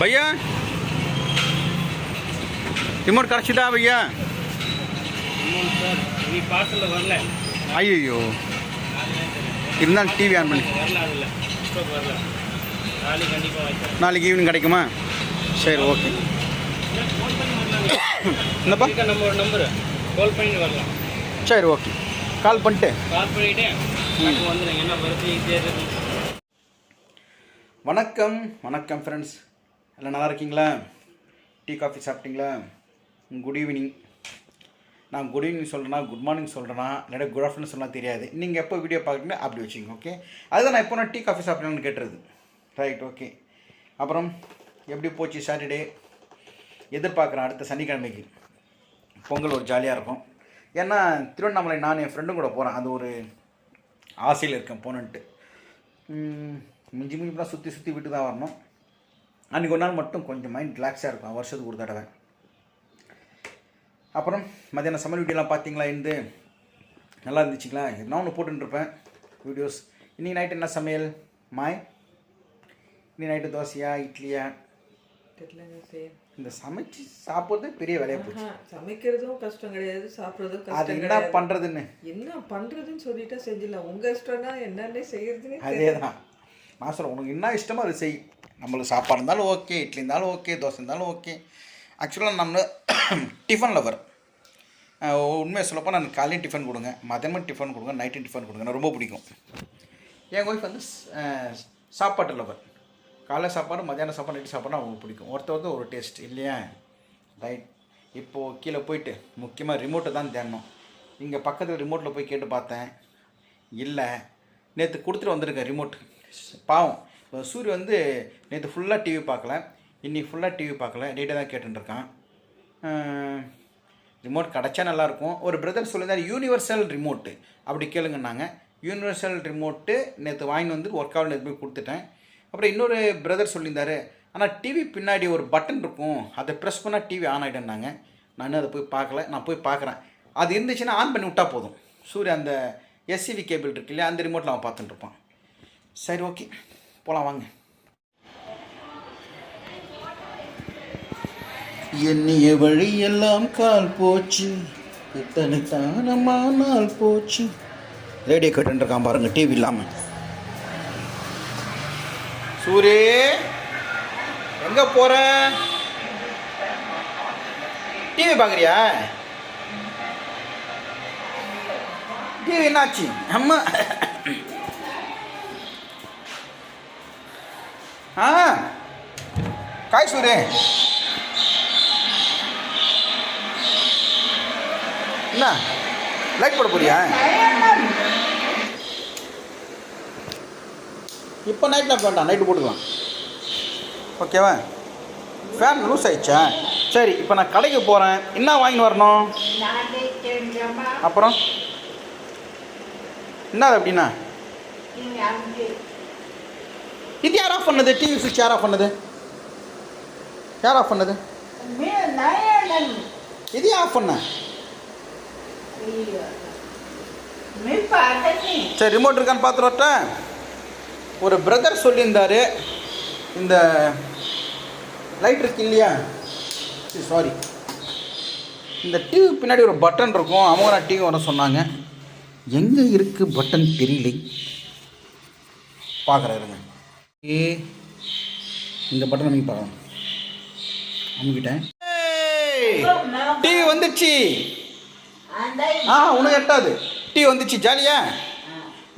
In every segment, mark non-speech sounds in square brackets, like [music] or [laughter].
भैया? ரிமோட் கிடச்சிதா பையா வரல ஐயோ இருந்தாலும் டிவி ஆன் பண்ணி நாளைக்கு ஈவினிங் கிடைக்குமா சரி ஓகே என்னப்பா நம்ம நம்பரு கால் பண்ணிட்டு। வரலாம் சரி ஓகே கால் பண்ணிட்டு கால் பண்ணிவிட்டு வந்துடுங்க என்ன வணக்கம் வணக்கம் ஃப்ரெண்ட்ஸ் எல்லாம் நல்லா இருக்கீங்களா? டீ காஃபி சாப்பிட்டீங்களா? குட் ஈவினிங் நான் குட் ஈவினிங் சொல்கிறேன்னா குட் மார்னிங் சொல்கிறேன்னா இல்லாட்டி குட் ஆஃப்டர்நூன் சொன்னால் தெரியாது. நீங்கள் எப்போ வீடியோ பார்க்குறீங்க அப்படி வச்சுங்க ஓகே அதுதான் நான் எப்போ நான் டீ காஃபி சாப்பிட்டேன்னு கேட்டுறது ரைட் ஓகே அப்புறம் எப்படி போச்சு சாட்டர்டே எதிர்பார்க்குறேன் அடுத்த சனிக்கிழமைக்கு. பொங்கல் ஒரு ஜாலியாக இருக்கும். ஏன்னா திருவண்ணாமலை நான் என் ஃப்ரெண்டும் கூட போகிறேன் அது ஒரு ஆசையில் இருக்கேன் போனன்ட்டு மிஞ்சி மிஞ்சி தான் சுற்றி சுற்றி விட்டு தான் வரணும். அன்றைக்கி ஒரு நாள் மட்டும் கொஞ்சம் மைண்ட் ரிலாக்ஸாக இருக்கும். வருஷத்துக்கு ஒரு தடவை. அப்புறம் மத்தியானம் சமையல் வீடியோலாம் பார்த்தீங்களா இருந்து நல்லா இருந்துச்சுங்களா? நான் ஒன்று போட்டுருப்பேன் வீடியோஸ் இன்றைக்கி நைட்டு என்ன சமையல்? மாய். இன்னைக்கு நைட்டு தோசையா இட்லியா? இந்த சமைச்சு சாப்பிட்றது பெரிய வேலையாக போச்சு. சமைக்கிறதும் கஷ்டம் கிடையாது சாப்பிட்றதும் அது கஷ்டம் என்ன பண்ணுறதுன்னு என்ன பண்றதுன்னு சொல்லிட்டா செஞ்சிடலாம். உங்க இஷ்டம்னா என்னென்ன செய்யறதுன்னு அதே தான் நான் சொல்கிறேன் உனக்கு என்ன இஷ்டமோ அதை செய். நம்மளுக்கு சாப்பாடு இருந்தாலும் ஓகே இட்லி இருந்தாலும் ஓகே தோசை இருந்தாலும் ஓகே. ஆக்சுவலாக நம்ம [coughs] டிஃபன் லவர் உண்மையை சொல்லப்போ நான் காலையும் டிஃபன் கொடுங்க மதியமும் டிஃபன் கொடுங்க நைட்டும் டிஃபன் கொடுங்க. நான் ரொம்ப பிடிக்கும். என் ஒய்ஃப் வந்து சாப்பாட்டு லவர் காலை சாப்பாடு மத்தியானம் சாப்பாடு நைட்டு சாப்பாடு அவங்களுக்கு பிடிக்கும். ஒருத்தர் ஒருத்தர் ஒரு டேஸ்ட் இல்லையா? ரைட் இப்போது கீழே போயிட்டு முக்கியமாக ரிமோட்டை தான் தேடணும். இங்கே பக்கத்தில் ரிமோட்டில் போய் கேட்டு பார்த்தேன். இல்லை நேற்று கொடுத்துட்டு வந்திருக்கேன் ரிமோட் பாவம். இப்போ சூரிய வந்து நேற்று ஃபுல்லாக டிவி பார்க்கல. இன்னைக்கு ஃபுல்லாக டிவி பார்க்கல. டேட்டா தான் கேட்டுருக்கான் ரிமோட் கிடச்சா நல்லாயிருக்கும். ஒரு பிரதர் சொல்லியிருந்தார் யூனிவர்சல் ரிமோட்டு அப்படி கேளுங்கன்னாங்க. யூனிவர்சல் ரிமோட்டு நேற்று வாங்கி வந்து ஒர்க் ஆகல நேற்று போய் கொடுத்துட்டேன். அப்புறம் இன்னொரு பிரதர் சொல்லியிருந்தார் ஆனால் டிவி பின்னாடி ஒரு பட்டன் இருக்கும். அதை ப்ரெஸ் பண்ணால் டிவி ஆன் ஆகிடுன்னாங்க நான் இன்னும் அதை போய் பார்க்கல. நான் போய் பார்க்குறேன். அது இருந்துச்சுன்னா ஆன் பண்ணி விட்டால் போதும். சூரிய அந்த எஸ்சிவி கேபிள் இருக்கு இல்லையா அந்த ரிமோட்டில் அவன் பார்த்துட்டு இருப்பான். சரி ஓகே போகலாம் வாங்க. எண்ணிய வழியெல்லாம் கால் போச்சு. இத்தனை தானமா நாள் போச்சு. ரேடியோ கட்டுருக்கான் பாருங்க டிவி இல்லாமல் சூரே எங்க போற? டிவி பார்க்குறியா டிவி என்னாச்சு? அம்மா. ஆ. காய் சூரே என்ன? லைட் போட போறியா? இப்போ நைட் நைட்டில் வேண்டாம் நைட்டு போட்டுக்கலாம். ஓகேவா ஃபேன் லூஸ் ஆயிடுச்சா? சரி இப்போ நான் கடைக்கு போகிறேன் என்ன வாங்கின்னு வரணும்? அப்புறம்? என்ன அப்படின்னா? இது யார் ஆஃப் பண்ணது? டிவி சுவிட்ச் யார் ஆஃப் பண்ணது? யார் ஆஃப் பண்ணது? இது ஆஃப் பண்ண? சரி ரிமோட் இருக்கான்னு பார்த்துருவட்ட ஒரு பிரதர் சொல்லியிருந்தார். இந்த லைட் இருக்கு இல்லையா? சாரி இந்த டிவி பின்னாடி ஒரு பட்டன் இருக்கும். அவங்க நான் டிவி வர சொன்னாங்க. எங்கே இருக்குது பட்டன் தெரியல. பார்க்குறேன் இருங்க. இந்த பட்டன் அமைக்க பார்க்கலாம் அமுக்கிட்டேன். டிவி வந்துடுச்சு ஆ உனக்கு எட்டாது. டீ வந்துச்சு ஜாலியா?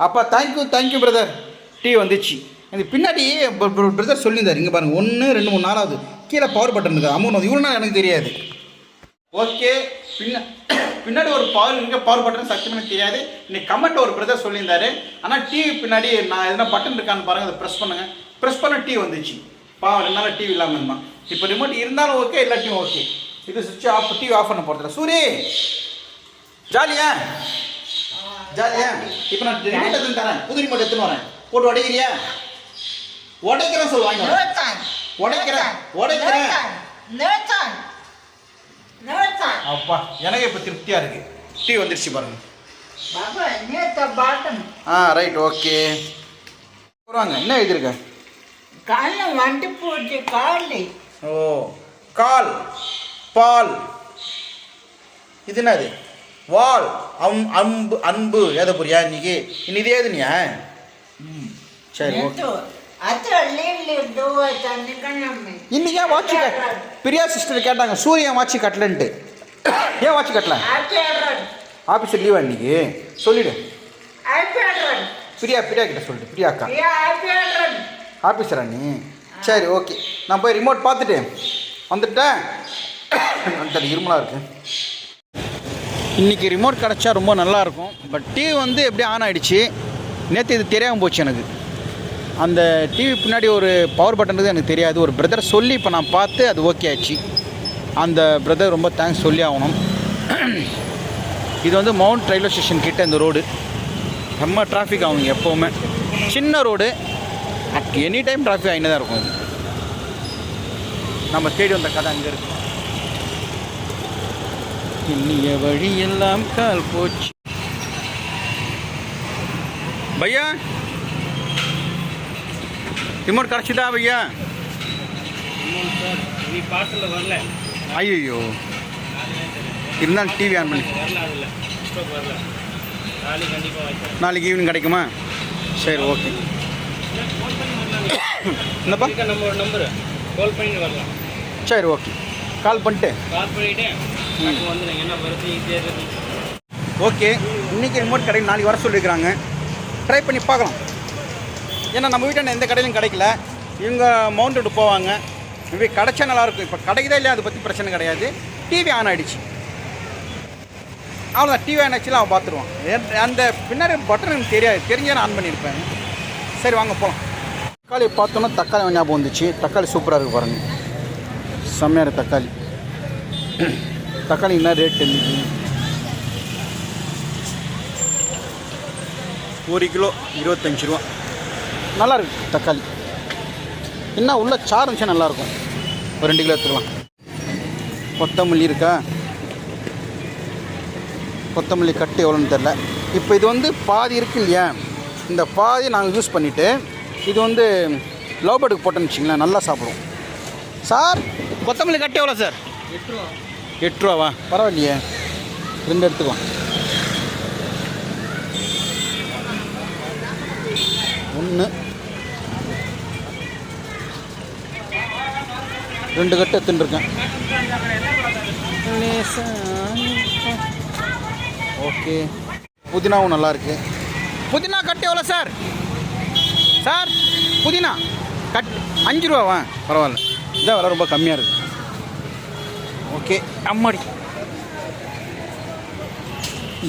அப்பா தேங்க்யூ தேங்க்யூ பிரதர் டீ வந்துச்சு. இது பின்னாடி பிரதர் சொல்லியிருந்தார். இங்கே பாருங்கள் ஒன்று ரெண்டு மூணு நாலாவது. கீழே பவர் பட்டன் இருக்குது அமௌண்ட் வந்து இவ்வளோ எனக்கு தெரியாது. ஓகே பின்ன பின்னாடி ஒரு பவர் இங்கே பவர் பட்டன் சத்தியமாக தெரியாது. இன்னைக்கு கமெண்ட் ஒரு பிரதர் சொல்லியிருந்தாரு. ஆனால் டிவி பின்னாடி நான் எதனா பட்டன் இருக்கான்னு பாருங்கள் அதை ப்ரெஸ் பண்ணுங்கள் ப்ரெஸ் பண்ண டிவி வந்துச்சு. பாவம் ரெண்டு நாள் டிவி இல்லாமல் இருந்தான். இப்போ ரிமோட் இருந்தாலும் ஓகே இல்லாட்டியும் ஓகே இது சுவிட்ச் ஆஃப் டிவி ஆஃப் பண்ண போகிறதில்ல சூரி! ஜாலியா? ஜாலியா? இப்போ நான் ரிமோட் எடுத்து தரேன். புது ரிமோட் எடுத்துன்னு வரேன். போட்டு உடைக்கிறியா? உடைக்கிறேன் சொல்லு வாங்கி வரேன். உடைக்கிறேன். உடைக்கிறேன். அப்பா எனக்கு இப்போ திருப்தியாக இருக்கு. டீ வந்துருச்சு பாருங்க. ஆ ரைட் ஓகே வருவாங்க என்ன எழுதியிருக்க? காலில் வண்டி போச்சு காலி. ஓ கால் பால். இது என்னது? வால் அம் அம்பு அன்பு. ஏத புரியா இன்னைக்கு? இன்னைக்கு இது ஏதுனியா சரி அது இன்னைக்கு வாட்ச் பிரியா சிஸ்டர் கேட்டாங்க சூரியன் வாட்ச் கட்டலன்ட்டு. ஏன் வாட்ச் கட்டல? ஆஃபீஸர் லீவா இன்னைக்கு? சொல்லிடு. பிரியா பிரியா கிட்ட சொல்லிட்டு பிரியா அக்கா ஆஃபீஸரா நீ? சரி ஓகே. நான் போய் ரிமோட் பார்த்துட்டு வந்துட்டேன். அந்த இருமலாக இருக்கு. இன்றைக்கி ரிமோட் கிடச்சா ரொம்ப நல்லாயிருக்கும் பட் டிவி வந்து எப்படியே ஆன் ஆகிடுச்சு நேற்று இது தெரியாமல் போச்சு எனக்கு. அந்த டிவி பின்னாடி ஒரு பவர் பட்டன் எனக்கு தெரியாது. ஒரு பிரதர் சொல்லி இப்போ நான் பார்த்து அது ஓகே ஆச்சு. அந்த பிரதர் ரொம்ப தேங்க்ஸ் சொல்லி ஆகணும். இது வந்து மவுண்ட் ரயில்வே ஸ்டேஷன் கிட்ட இந்த ரோடு செம்ம டிராஃபிக் ஆகும் எப்போவுமே. சின்ன road at any time traffic ஆகினே தான் இருக்கும். நம்ம தேடி வந்த கதை அங்கே இருக்கு. இன்னிய வழி எல்லாம் கால் போச்சு. பையா? ரிமோட் கிடச்சிதா பையா? நீ பார்சலில் வரல. ஐயோ இருந்தாலும் டிவி ஆன் பண்ணி. நாளைக்கு ஈவினிங் கிடைக்குமா? சரி ஓகே என்னப்பா? இருக்க நம்பரு கால் பண்ணி வரலாம் சரி ஓகே கால் பண்ணிட்டு. கால் பண்ணிவிட்டு என்ன வருது ஓகே இன்றைக்கி ரிமோட் கடையில் நாளைக்கு வர சொல்லியிருக்கிறாங்க ட்ரை பண்ணி பார்க்கலாம். ஏன்னா நம்ம வீட்டாண்ட எந்த கடையிலும் கிடைக்கல. இவங்க மவுண்ட் ரோடு போவாங்க. மேபி கிடைச்சா நல்லாயிருக்கும். இப்போ கிடைக்குதா இல்லையா? அதை பற்றி பிரச்சனை கிடையாது. டிவி ஆன் ஆகிடுச்சு அவ்வளோதான் டிவி ஆன் ஆச்சுல அவன் பார்த்துருவான். ஏன் அந்த பின்னாடி பட்டன் எனக்கு தெரியாது. தெரிஞ்சே நான் ஆன் பண்ணியிருப்பேன். சரி வாங்க போகலாம் தக்காளி பார்த்தோன்னா தக்காளி ஞாபகம் வந்துச்சு. தக்காளி சூப்பராக இருக்குது பாருங்கள் செம்மையான தக்காளி. தக்காளி என்ன ரேட் இருந்துச்சு ஒரு கிலோ இருபத்தஞ்சி ரூபா. நல்லாயிருக்கு தக்காளி. என்ன உள்ள சார் இருந்துச்சா நல்லாயிருக்கும் ஒரு ரெண்டு கிலோ எடுத்துக்கலாம். கொத்தமல்லி இருக்கா? கொத்தமல்லி கட்டு எவ்வளோன்னு தெரில. இப்போ இது வந்து பாதி இருக்கு இல்லையா? இந்த பாதி நாங்கள் யூஸ் பண்ணிவிட்டு இது வந்து லவ் பேர்டுக்கு போட்டோம்னு வச்சிங்களேன் நல்லா சாப்பிடுவோம் சார் கொத்தமல்லி கட்டு எவ்வளோ சார்? எட்டு ரூபாவா? பரவாயில்லையே. ரெண்டு எடுத்துக்கலாம் ஒன்று ரெண்டு கட்டு எடுத்துட்டு இருக்கேன் ஓகே. புதினாவும் நல்லா இருக்கு. புதினா கட்டு எவ்வளோ சார்? சார் புதினா கட் அஞ்சு ரூபாவா? பரவாயில்ல. இதான் விலை ரொம்ப கம்மியாக இருக்கு. ஓகே. அம்மாடி.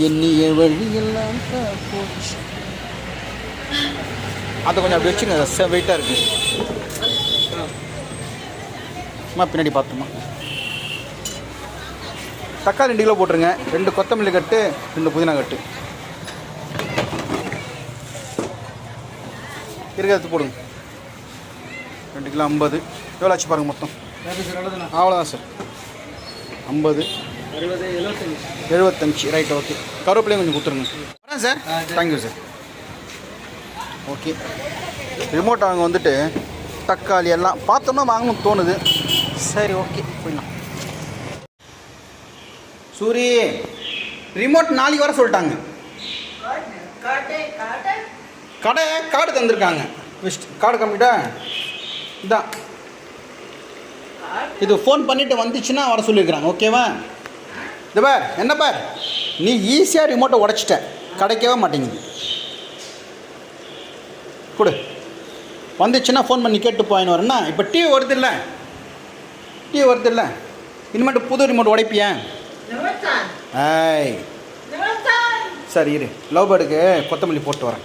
எண்ணிய வழியெல்லாம் போச்சு அதை கொஞ்சம் அப்படி வச்சுங்க வெயிட்டாக இருக்கு. அம்மா பின்னாடி பார்த்துமா தக்காளி ரெண்டு கிலோ போட்டுருங்க. ரெண்டு கொத்தமல்லி கட்டு ரெண்டு புதினா கட்டு. இருக்க எடுத்து போடுங்க. ரெண்டு கிலோ ஐம்பது. எவ்வளோ ஆச்சு பாருங்க மொத்தம்? அவ்வளோதான் சார். ஐம்பது. எழுபத்தஞ்சு. ரைட் ஓகே கருவேப்பிலையும் கொஞ்சம் கொடுத்துருங்க. வரேன் sir. Thank you sir. Okay remote அவங்க வந்துட்டு தக்காளி எல்லாம் பார்த்தோம்னா வாங்கணும்னு தோணுது. சரி ஓகே போயிடலாம் சூரி ரிமோட் நாளைக்கு வர சொல்லிட்டாங்க. கடை கார்டு தந்திருக்காங்க. விஸ்ட் கார்டு கம்மிட்டா? இதான் இது ஃபோன் பண்ணிட்டு வந்துச்சுன்னா வர சொல்லியிருக்கிறாங்க. ஓகேவா இது பார் என்ன பார்? நீ ஈஸியாக ரிமோட்டை உடச்சிட்ட. கிடைக்கவே மாட்டேங்குது. கொடு. வந்துச்சுன்னா ஃபோன் பண்ணி கேட்டு போயின்னு வரேன்னா இப்போ டிவி வருது இல்லை? டிவி வருது இல்லை இனிமேட்டு புது ரிமோட் உடைப்பியா. நிமிஷம் ஏய். நிமிஷம் சரி இரு. லவ் பேர்டுக்கு கொத்தமல்லி போட்டு வரேன்.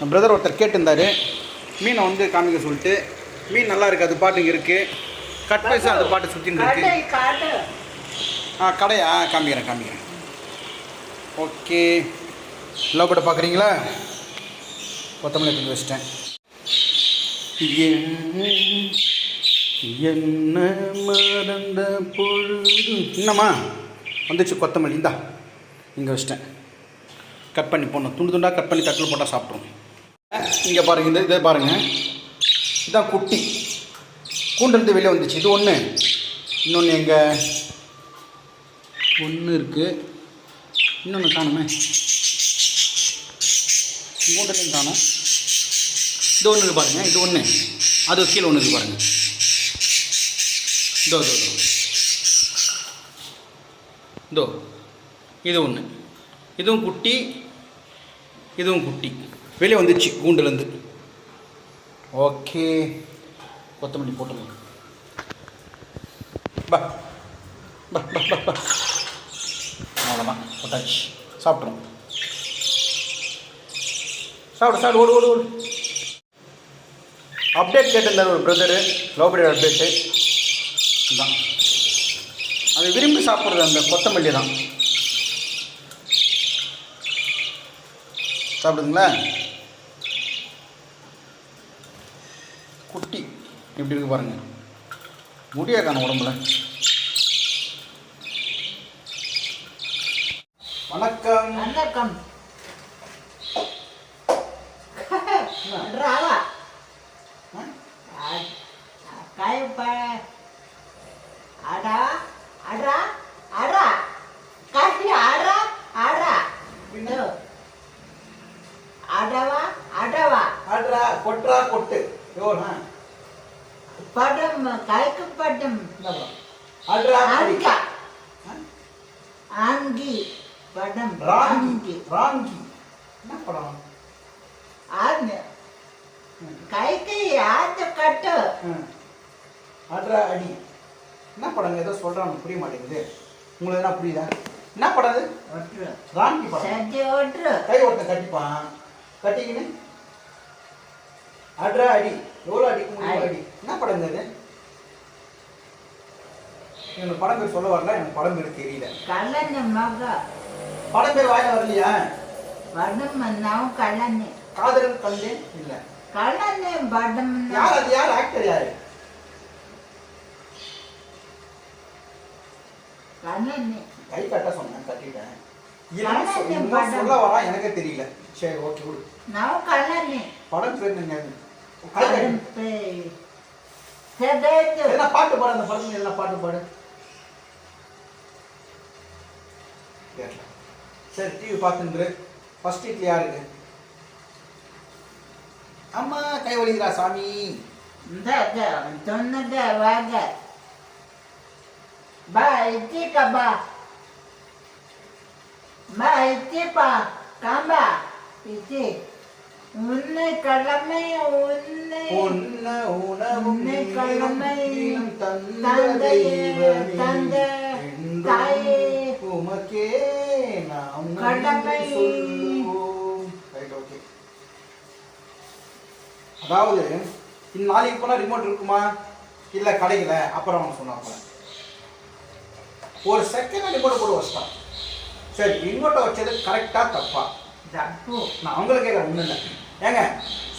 என் பிரதர் ஒருத்தர் கேட்டிருந்தாரு. மீனை வந்து காமிக்க சொல்லிட்டு மீன் நல்லா இருக்குது அது பாட்டுங்க இருக்குது கட் பைசா அது பாட்டு சுற்றின்னு இருக்கு. ஆ கடையா? காமிக்கிறேன் காமிக்கிறேன். ஓகே. லவ் பேர்டை பார்க்குறீங்களா கொத்தமல்லி தூக்கி வச்சிட்டேன். என்ன- மறந்த பொழுது? என்னம்மா? வந்துச்சு கொத்தமல்லி. இந்தா இங்கே வச்சிட்டேன். கட் பண்ணி போடணும். துண்டு துண்டாக கட் பண்ணி தட்டில் போட்டால் சாப்பிட்ருவோம் இங்கே பாருங்க இந்த இதை பாருங்கள் இதுதான் குட்டி. கூண்டுலேருந்து வெளியே வந்துச்சு. இது ஒன்று இன்னொன்று எங்கே? ஒன்று இருக்குது இன்னொன்று காணுமே. கூண்டுலேருந்து காணும். இது ஒன்று இருக்குது பாருங்க. இது ஒன்று அது கீழே ஒன்று இருக்குது பாருங்கள் இதோ இதோ இதோ இதோ ஒன்று இதுவும் குட்டி இதுவும் குட்டி. வெளியே வந்துச்சு கூண்டுலேருந்து. ஓகே. கொத்தமல்லி போட்டுருங்க பா பா பா பா பா. அவ்வளோதான் போட்டாச்சு. சாப்பிட்றோம் சாப்பிடு சாப்பிடு ஓடு ஓடு ஓடு. அப்டேட் கேட்டிருந்தார் ஒரு பிரதரு. லோபடி அப்டேட்டு. விரும்பி சாப்பிட்றது அந்த கொத்தமல்லி தான். சாப்பிடுதுங்களா? குட்டி. எப்படி இருக்கு பாருங்க. முடியா காணும் உடம்புல? வணக்கம். வணக்கம். ஆண்க ஆண்கி படம் ராங்கி. ராங்கி. என்ன படம்? ஆண். கைக்கு ஆத்து கட்டு. ம். ஆடுறா அடி. என்ன படங்க? ஏதோ சொல்கிறாங்க புரிய மாட்டேங்குது. உங்களுக்கு என்ன புரியுதா? என்ன படம் அது? ராங்கி படம். சட்டி ஒற்று கை ஒருத்தன் கட்டிப்பான். கட்டிக்கின்னு. அட்ரா அடி. எவ்வளோ அடிக்க முடியும்? அடி. என்ன படங்க இது எனக்கு படம் பேர் சொல்ல வரல எனக்கு படம் பேர் தெரியல. கல்லண்ணன் மகா படம் பேர் வாயில வரலையா? படம் மன்னாவும் காதலன் கல்லே இல்ல. கல்லண்ணன் படம் யார் அது? யார்? ஆக்டர் யாரு? கல்லண்ணன் கை கட்ட சொன்னேன் கட்டிட்டேன். சொல்ல வரா எனக்கு தெரியல. சரி ஓகே விடு. நான் கல்லண்ணன் படம் பேர் நீங்க பாட்டு பாடு அந்த படம் என்ன பாட்டு பாடு? கேட்கல. சரி டிவி பார்த்துரு ஃபர்ஸ்ட் வீட்டில் யாருக்கு அம்மா கை வலிக்கிறா சாமி? இந்த சொன்னத வாக பா இத்திக்க பா பா இத்திப்பா காம்பா இத்தி உன்னை கடமை உன்னை உணவும் உன்னை கடமை தந்தையே, தந்தை, தாயே, உமக்கே நாம் கடமை. சொல்லுவோம். Right, okay. அதாவது இந்த நாளைக்கு போனால் ரிமோட் இருக்குமா? இல்லை கிடைக்கல அப்புறம் அவன் சொன்னாப்புல ஒரு செகண்ட் ரிமோட்டை போட்டு வச்சிட்டான் சரி ரிமோட்டை வச்சது கரெக்டாக தப்பா? நான் அவங்கள கேட்குறேன் ஒன்றும் இல்லை. ஏங்க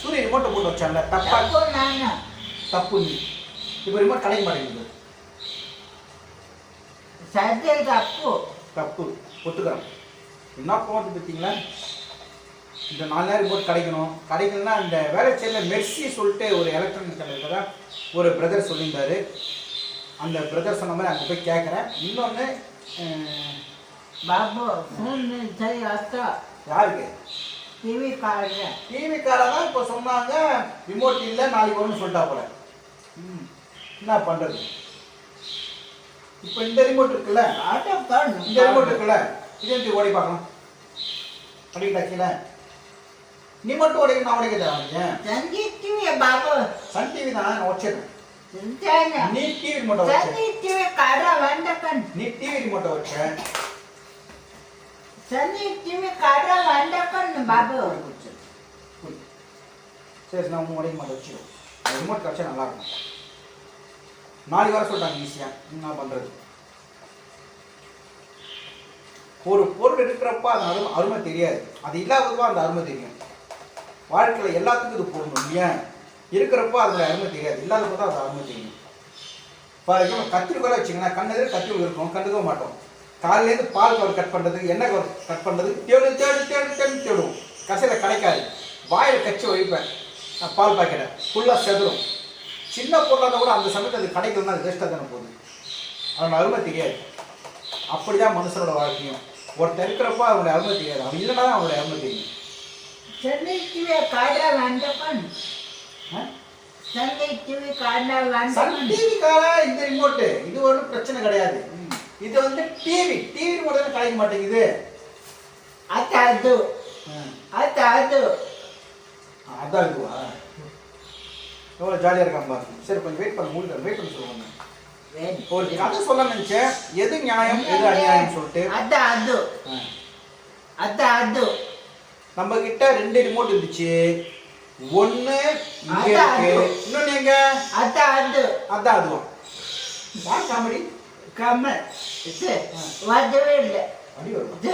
சூரிய ரிமோட்டை போட்டு வச்சான்ல தப்பா? தப்பு நீ. இப்போ ரிமோட் கிடைக்க மாட்டேங்குது சத்திய தப்பு. தப்பு ஒத்துக்கிறேன் என்ன போகிறது பார்த்தீங்களா? இந்த நாலு நேரம் ரிமோட் கிடைக்கணும். கிடைக்கலன்னா இந்த வேலைச்சேரியில் மெர்சி சொல்லிட்டு ஒரு எலக்ட்ரானிக் கடையில் தான் ஒரு பிரதர் சொல்லியிருந்தாரு. அந்த பிரதர் சொன்ன மாதிரி அங்கே போய் கேட்குறேன் இன்னொன்று பாபு ஃபோன் சரி அத்தா. யாருக்கு? டிவி காடுற டிவிக்கார தான் இப்போ சொன்னாங்க ரிமோட் இல்லை நாளைக்கு வரும்னு சொல்லிட்டா போல. ம் என்ன பண்ணுறது இப்ப இந்த ரிமோட் இருக்குல்ல? இந்த ரிமோட் இருக்குல்ல? இது எப்படி ஓடி பார்க்கணும்? அப்படிங்களா கீழே? நீ மட்டும் உடைக்க நான் உடைக்க தேவைங்க சஞ்சி டிவி பாபு. சன் டிவி தான் நான் வச்சிருக்கேன். நீ டிவி ரிமோட் சஞ்சி டிவி கடை வந்தக்கன் நீ டிவி ரிமோட் வச்ச? சஞ்சி டிவி கடை சரி நான் உடைக்க மாட்டேன் வச்சிருவோம். ரிமோட் கட்சா நல்லா இருக்கும். நாளைக்கு வர சொல்கிறாங்க ஈஸியாக என்ன பண்ணுறது ஒரு பொருள் இருக்கிறப்ப அந்த அருமை அருமை தெரியாது. அது இல்லாதப்போ அந்த அருமை தெரியும். வாழ்க்கையில் எல்லாத்துக்கும் இது போடணும் இல்லையா இருக்கிறப்போ அதில் அருமை தெரியாது. இல்லாதப்போ தான் அது அருமை தெரியும். ஃபார் எக்ஸாம்பிள் கத்திரிக்கோலை வச்சிங்கன்னா கண்ணெதிர கத்திரிக்கோல் இருக்கும். கண்டுக்க மாட்டோம். காலையிலேருந்து பால் கவர் கட் பண்ணுறது எண்ணெய் கவர் கட் பண்ணுறது தேடு தேடு தேடு தேடு தேடுவோம். கடைசியில் கிடைக்காது. வாயில் கச்சி வைப்பேன் பால் பாக்கெட்டை. ஃபுல்லாக செதறும். சின்ன பொருளாக கூட அந்த சமயத்தில் அது கிடைக்கலன்னா அது வேஸ்ட்டாக தானே போகுது. அவனோட அருமை தெரியாது. அப்படிதான் மனுஷனோட வாழ்க்கையும். ஒருத்தர் இருக்கிறப்ப அவனுடைய அருமை தெரியாது. அவன் இல்லைன்னா தான் அவனுடைய அருமை தெரியும். இந்த ரிமோட்டு இது ஒன்றும் பிரச்சனை கிடையாது. இது வந்து டிவி டிவி ரிமோட் தானே கிடைக்க மாட்டேங்குது. அது. அது அது அது. ஆ, அதான் இதுவா எவ்வளோ ஜாலியாக இருக்கான் பாருங்க சரி கொஞ்சம் வெயிட் பண்ண முடியல வெயிட் பண்ண சொல்லுவாங்க ஒரு கதை சொல்ல நினைச்சேன். எது நியாயம் எது அநியாயம் சொல்லிட்டு. அது அது. ஆ. அது. நம்ம கிட்ட ரெண்டு ரிமோட் இருந்துச்சு. ஒண்ணு இங்க அதான் இருக்கு. அது. இன்னொன்னு எங்க? அது அது. அதான் அதுவும் யார் காமெடி? கமல். வரவே இல்லை. அடி வரும்? இது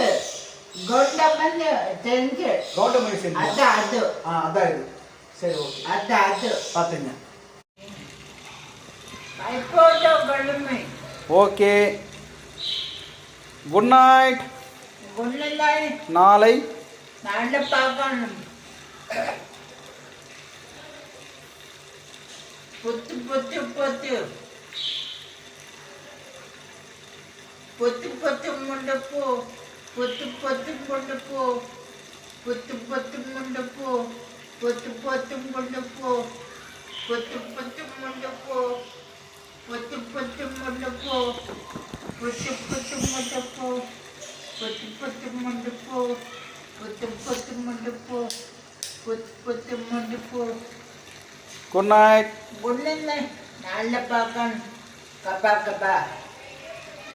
கொண்டமன் தெரிஞ்சு கவுண்டமணி அது செஞ்சு அது. ஆ அதான் இது. சரி ஓகே. அது அது பார்த்துங்க. ஓகே. குட் நைட் நாளை. நல்ல பார்க்கணும். பொத்து பொத்து பொத்து. பொத்து பொத்து முண்ட போ. பொத்து பொத்து முண்ட போ. பொத்து பொத்து முண்ட போ. Put the put them on Good night. Good night.